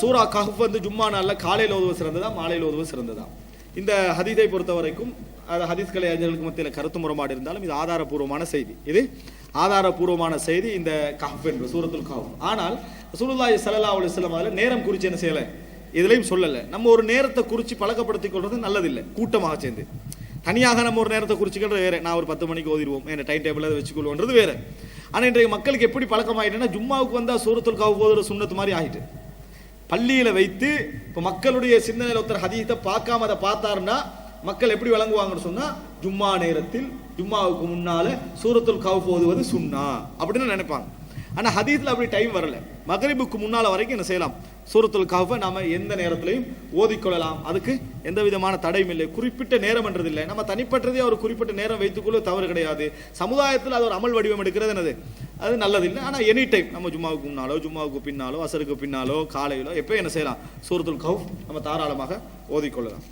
சூரா கஹப் வந்து ஜும்மா நாளில் காலையில் ஓதுவது சிறந்ததா மாலையில் ஓதுவது சிறந்ததா? இந்த ஹதீஸை பொறுத்த வரைக்கும் அது ஹதீஸ் கலை அறிஞர்களுக்கு மத்தியில் கருத்து முரமாடு இருந்தாலும் இது ஆதாரபூர்வமான செய்தி. இது ஆதாரபூர்வமான செய்தி இந்த கஹப் என்று சூரத்துல் கஹப் ஆனால் ரசூலுல்லாஹி ஸல்லல்லாஹு அலைஹி வஸல்லம் அதில் நேரம் குறித்து என்ன செய்யலை? இதுலையும் சொல்லலை. நம்ம ஒரு நேரத்தை குறித்து பழக்கப்படுத்திக் கொள்வது நல்லதில்லை. கூட்டமாக சேர்ந்து. தனியாக நம்ம ஒரு நேரத்தை குறிச்சிக்கிறது வேறு. நான் ஒரு பத்து மணிக்கு ஓதிடுவோம். என்ன டைம் டேபிள் அதை வச்சுக்கொள்வோன்றது வேறு. ஆனால் இன்றைய மக்களுக்கு எப்படி பழக்கமாயிட்டுன்னா ஜும்மாவுக்கு வந்தால் சூரத்துல் கஹப் போதுற சுண்ணத்து மாதிரி ஆகிட்டு பள்ளியில் வைத்து இப்போ மக்களுடைய சிந்தனையில் ஒருத்தர் ஹதீத்தை பார்க்காம அதை பார்த்தாருன்னா மக்கள் எப்படி விளங்குவாங்கன்னு சொன்னால் ஜும்மா நேரத்தில் ஜும்மாவுக்கு முன்னால் சூரத்துல் கவுஃப் ஓதுவது சுன்னா அப்படின்னு நினைப்பாங்க. ஆனால் ஹதீத்தில் அப்படி டைம் வரல. மகரிபுக்கு முன்னால் வரைக்கும் என்ன செய்யலாம்? சூரத்துல் கஹ்ஃபை நம்ம எந்த நேரத்திலையும் ஓதிக்கொள்ளலாம். அதுக்கு எந்த விதமான தடையும் இல்லை. குறிப்பிட்ட நேரம் இல்லை நம்ம தனிப்பட்டதே ஒரு குறிப்பிட்ட நேரம் வைத்துக்கொள்ள தவறு கிடையாது. சமுதாயத்தில் அது ஒரு அமல் வடிவம் எடுக்கிறது என்னது? அது நல்லதில்லை. ஆனால் எனி டைம் நம்ம ஜும்மாவுக்கு முன்னாலோ ஜும்மாவுக்கு பின்னாலோ அசருக்கு பின்னாலோ காலையிலோ எப்போ என்ன செய்யலாம்? சூரத்துல் கவுஃப் நம்ம தாராளமாக ஓதிக்கொள்ளலாம்.